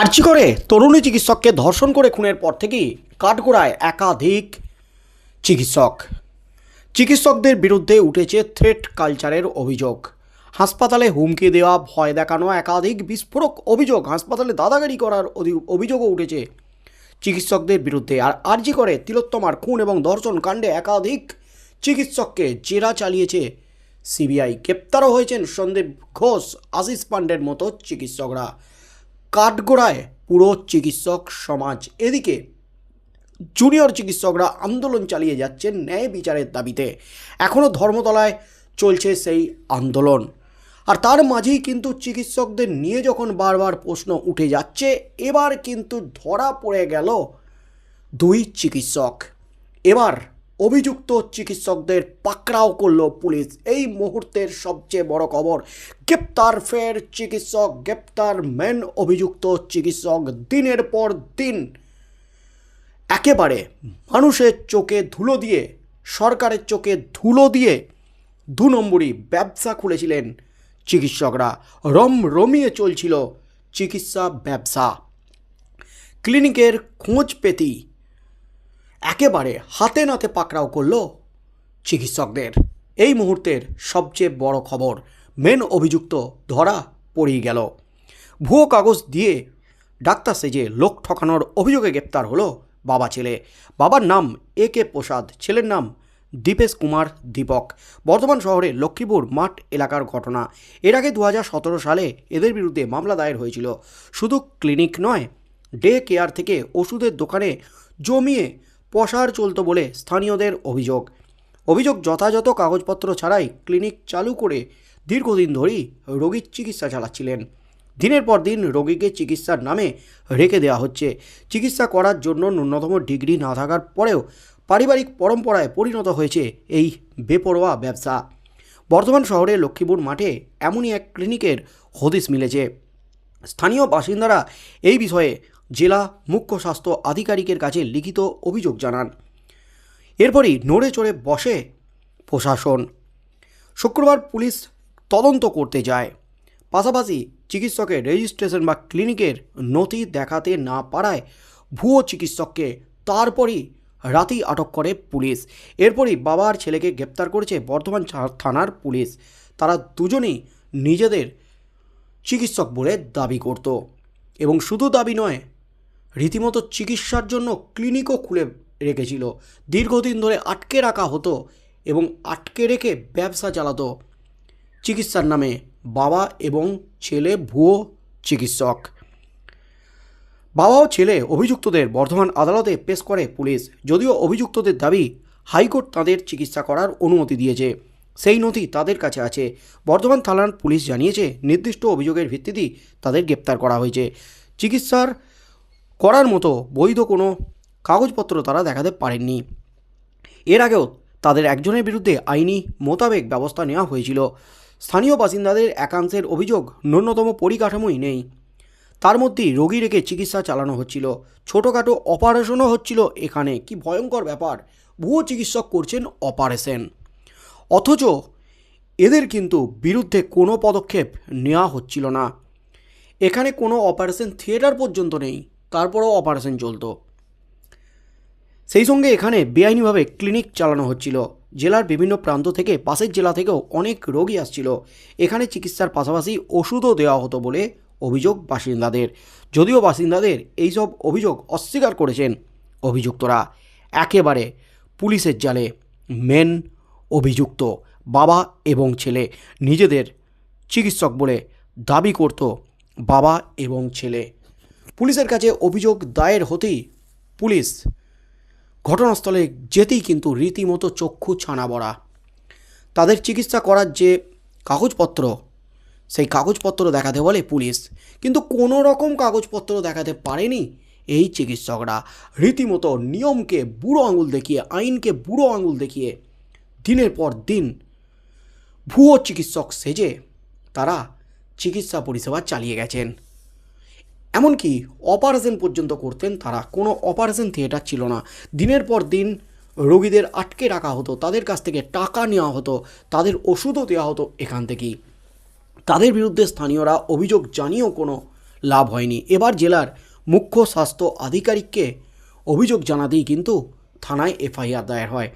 আর্জি করে তরুণী চিকিৎসককে ধর্ষণ করে খুনের পর থেকেই কাঠগোড়ায় একাধিক চিকিৎসক। চিকিৎসকদের বিরুদ্ধে উঠেছে থ্রেট কালচারের অভিযোগ। হাসপাতালে হুমকি দেওয়া, ভয় দেখানো, একাধিক বিস্ফোরক অভিযোগ হাসপাতালে দাদাগিরি করার অভিযোগও উঠেছে। চিকিৎসকদের বিরুদ্ধে আর আর্জি করে তিলোত্তমার খুন এবং ধর্ষণ কাণ্ডে একাধিক চিকিৎসককে জেরা চালিয়েছে সিবিআই। গ্রেপ্তারও হয়েছেন সন্দীপ ঘোষ, আশিস পাণ্ডের মতো চিকিৎসকরা। কাঠগোড়ায় পুরো চিকিৎসক সমাজ। এদিকে জুনিয়র চিকিৎসকরা আন্দোলন চালিয়ে যাচ্ছেন ন্যায় বিচারের দাবিতে। এখনও ধর্মতলায় চলছে সেই আন্দোলন। আর তার মাঝেই কিন্তু চিকিৎসকদের নিয়ে যখন বারবার প্রশ্ন উঠে যাচ্ছে, এবার কিন্তু ধরা পড়ে গেল দুই চিকিৎসক। এবার অভিযুক্ত চিকিৎসকদের পাকড়াও করল পুলিশ। এই মুহূর্তের সবচেয়ে বড় খবর, গ্রেপ্তার ফের চিকিৎসক, গ্রেপ্তার মেন অভিযুক্ত চিকিৎসক। দিনের পর দিন একেবারে মানুষের চোখে ধুলো দিয়ে, সরকারের চোখে ধুলো দিয়ে দু নম্বরই ব্যবসা খুলেছিলেন চিকিৎসকরা। রম রমিয়ে চলছিল চিকিৎসা ব্যবসা। ক্লিনিকের খোঁজ পেতেই একেবারে হাতে নাতে পাকড়াও করল চিকিৎসকদের। এই মুহূর্তের সবচেয়ে বড় খবর, মেন অভিযুক্ত ধরা পড়েই গেল। ভুয়ো কাগজ দিয়ে ডাক্তার সেজে লোক ঠকানোর অভিযোগে গ্রেপ্তার হলো বাবা ছেলে। বাবার নাম এ কে প্রসাদ, ছেলের নাম দীপেশ কুমার দীপক। বর্ধমান শহরে লক্ষ্মীপুর মাঠ এলাকার ঘটনা। এর আগে দু হাজার সতেরো সালে এদের বিরুদ্ধে মামলা দায়ের হয়েছিল। শুধু ক্লিনিক নয়, ডে কেয়ার থেকে ওষুধের দোকানে জমিয়ে পসার চলতো বলে স্থানীয়দের অভিযোগ। অভিযোগ যথাযথ কাগজপত্র ছাড়াই ক্লিনিক চালু করে দীর্ঘদিন ধরেই রোগীর চিকিৎসা চালাচ্ছিলেন। দিনের পর দিন রোগীকে চিকিৎসার নামে রেখে দেওয়া হচ্ছে। চিকিৎসা করার জন্য ন্যূনতম ডিগ্রি না থাকার পরেও পারিবারিক পরম্পরায় পরিণত হয়েছে এই বেপরোয়া ব্যবসা। বর্ধমান শহরে লক্ষ্মীপুর মাঠে এমনই এক ক্লিনিকের হদিস মিলেছে। স্থানীয় বাসিন্দারা এই বিষয়ে জেলা মুখ্য স্বাস্থ্য আধিকারিকের কাছে লিখিত অভিযোগ জানান। এরপরই নড়ে চড়ে বসে প্রশাসন। শুক্রবার পুলিশ তদন্ত করতে যায়। পাশাপাশি চিকিৎসকের রেজিস্ট্রেশন বা ক্লিনিকের নথি দেখাতে না পারায় ভুয়ো চিকিৎসককে তারপরই রাতেই আটক করে পুলিশ। এরপরই বাবার ছেলেকে গ্রেপ্তার করেছে বর্ধমান থানার পুলিশ। তারা দুজনেই নিজেদের চিকিৎসক বলে দাবি করত। এবং শুধু দাবি নয় রীতিমতো চিকিৎসার জন্য ক্লিনিকও খুলে রেখেছিল। দীর্ঘদিন ধরে আটকে রাখা হতো এবং আটকে রেখে ব্যবসা চালাতো। চিকিৎসার নামে বাবা এবং ছেলে, ভুয়ো চিকিৎসক। বাবা ও ছেলে অভিযুক্তদের বর্ধমান আদালতে পেশ করে পুলিশ। যদিও অভিযুক্তদের দাবি, হাইকোর্ট তাদের চিকিৎসা করার অনুমতি দিয়েছে। সেই নথি তাদের কাছে আছে। বর্ধমান থানার পুলিশ জানিয়েছে, নির্দিষ্ট অভিযোগের ভিত্তিতেই তাদের গ্রেপ্তার করা হয়েছে। চিকিৎসার করার মতো বৈধ কোনো কাগজপত্র তারা দেখাতে পারেননি। এর আগেও তাদের একজনের বিরুদ্ধে আইনি মোতাবেক ব্যবস্থা নেওয়া হয়েছিল। স্থানীয় বাসিন্দাদের একাংশের অভিযোগ ন্যূনতম পরিকাঠামোই নেই। তার মধ্যেই রোগী রেখে চিকিৎসা চালানো হচ্ছিল। ছোটোখাটো অপারেশনও হচ্ছিল এখানে। কি ভয়ঙ্কর ব্যাপার। ভুয়ো চিকিৎসক করছেন অপারেশন। অথচ এদের কিন্তু বিরুদ্ধে কোনো পদক্ষেপ নেওয়া হচ্ছিল না। এখানে কোনো অপারেশন থিয়েটার পর্যন্ত নেই। তারপরেও অপারেশন চলতো। সেই সঙ্গে এখানে বেআইনিভাবে ক্লিনিক চালানো হচ্ছিল। জেলার বিভিন্ন প্রান্ত থেকে, পাশের জেলা থেকেও অনেক রোগী আসছিল। এখানে চিকিৎসার পাশাপাশি ওষুধও দেওয়া হতো বলে অভিযোগ বাসিন্দাদের। যদিও বাসিন্দাদের এইসব অভিযোগ অস্বীকার করেছেন অভিযুক্তরা। একেবারে পুলিশের জালে, মেন অভিযুক্ত বাবা এবং ছেলে নিজেদের চিকিৎসক বলে দাবি করত বাবা এবং ছেলে। পুলিশের কাছে অভিযোগ দায়ের হতেই পুলিশ ঘটনাস্থলে যেতেই কিন্তু রীতিমতো চক্ষু ছানা বড়া। তাদের চিকিৎসা করার যে কাগজপত্র, সেই কাগজপত্র দেখাতে বলে পুলিশ। কিন্তু কোনো রকম কাগজপত্র দেখাতে পারেনি এই চিকিৎসকরা। রীতিমতো নিয়মকে বুড়ো আঙুল দেখিয়ে, আইনকে বুড়ো আঙুল দেখিয়ে দিনের পর দিন ভুয়ো চিকিৎসক সেজে তারা চিকিৎসা পরিষেবা চালিয়ে গেছেন। এমনকি অপারেশন পর্যন্ত করতেন তারা। কোনো অপারেশন থিয়েটার ছিল না। দিনের পর দিন রোগীদের আটকে রাখা হতো, তাদের কাছ থেকে টাকা নেওয়া হতো, তাদের ওষুধও দেওয়া হতো এখান থেকেই। তাদের বিরুদ্ধে স্থানীয়রা অভিযোগ জানিয়েও কোনো লাভ হয়নি। এবার জেলার মুখ্য স্বাস্থ্য আধিকারিককে অভিযোগ জানাতেই কিন্তু থানায় এফআইআর দায়ের হয়।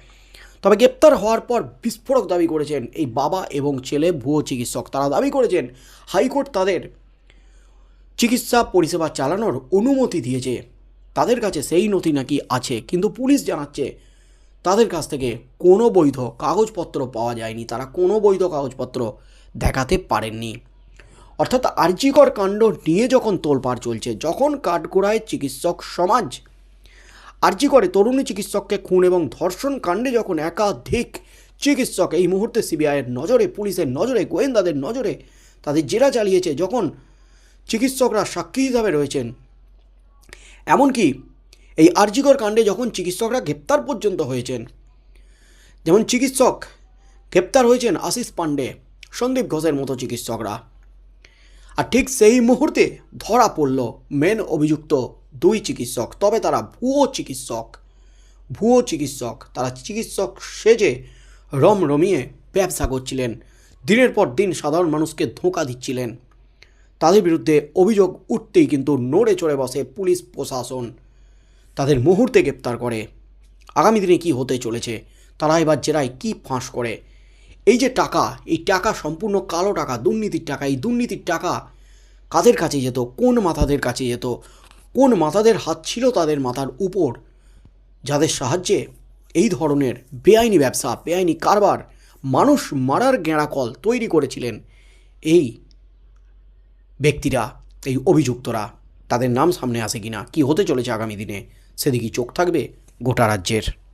তবে গ্রেপ্তার হওয়ার পর বিস্ফোরক দাবি করেছেন এই বাবা এবং ছেলে ভুয়ো চিকিৎসক। তারা দাবি করেছেন, হাইকোর্ট তাদের চিকিৎসা পরিষেবা চালানোর অনুমতি দিয়েছে। তাদের কাছে সেই নথি নাকি আছে, কিন্তু পুলিশ জানাচ্ছে তাদের কাছ থেকে কোনো বৈধ কাগজপত্র পাওয়া যায়নি। তারা কোনো বৈধ কাগজপত্র দেখাতে পারেননি। অর্থাৎ আর্যিকর কাণ্ড নিয়ে যখন তোলপাড় চলছে, যখন কাঠগোড়ায় চিকিৎসক সমাজ আর্জি করে তরুণী চিকিৎসককে খুন এবং ধর্ষণ কাণ্ডে যখন একাধিক চিকিৎসক এই মুহূর্তে সিবিআইয়ের নজরে, পুলিশের নজরে, গোয়েন্দাদের নজরে তাদের জেরা চালিয়েছে, যখন চিকিৎসকরা সাক্ষী হিসাবে রয়েছেন। এমনকি এই আর্জিকর কাণ্ডে যখন চিকিৎসকরা গ্রেপ্তার পর্যন্ত হয়েছেন, যেমন চিকিৎসক গ্রেপ্তার হয়েছেন আশিস পাণ্ডে, সন্দীপ ঘোষের মতো চিকিৎসকরা। আর ঠিক সেই মুহূর্তে ধরা পড়ল মেন অভিযুক্ত দুই চিকিৎসক, তবে তারা ভুয়ো চিকিৎসক ভুয়ো চিকিৎসক। তারা চিকিৎসক সেজে রম রমিয়ে ব্যবসা করছিলেন। দিনের পর দিন সাধারণ মানুষকে ধোঁকা দিচ্ছিলেন। তাদের বিরুদ্ধে অভিযোগ উঠতেই কিন্তু নড়ে চড়ে বসে পুলিশ প্রশাসন। তাদের মুহূর্তে গ্রেপ্তার করে। আগামী দিনে কি হতে চলেছে? তারা এবার জেরায় কি ফাঁস করে? এই যে টাকা, এই টাকা সম্পূর্ণ কালো টাকা, দুর্নীতির টাকা, এই দুর্নীতির টাকা কাদের কাছে যেত? কোন মাথাদের কাছে যেত? কোন মাথাদের হাত ছিল তাদের মাথার উপর? যাদের সাহায্যে এই ধরনের বেআইনি ব্যবসা, বেআইনি কারবার, মানুষ মারার গেঁড়াকল তৈরি করেছিলেন, এই ব্যক্তিরা, এই অভিযুক্তরা, তাদের নাম সামনে আসে কি না কী হতে চলেছে আগামী দিনে সেদিকে চোখ থাকবে গোটা রাজ্যের।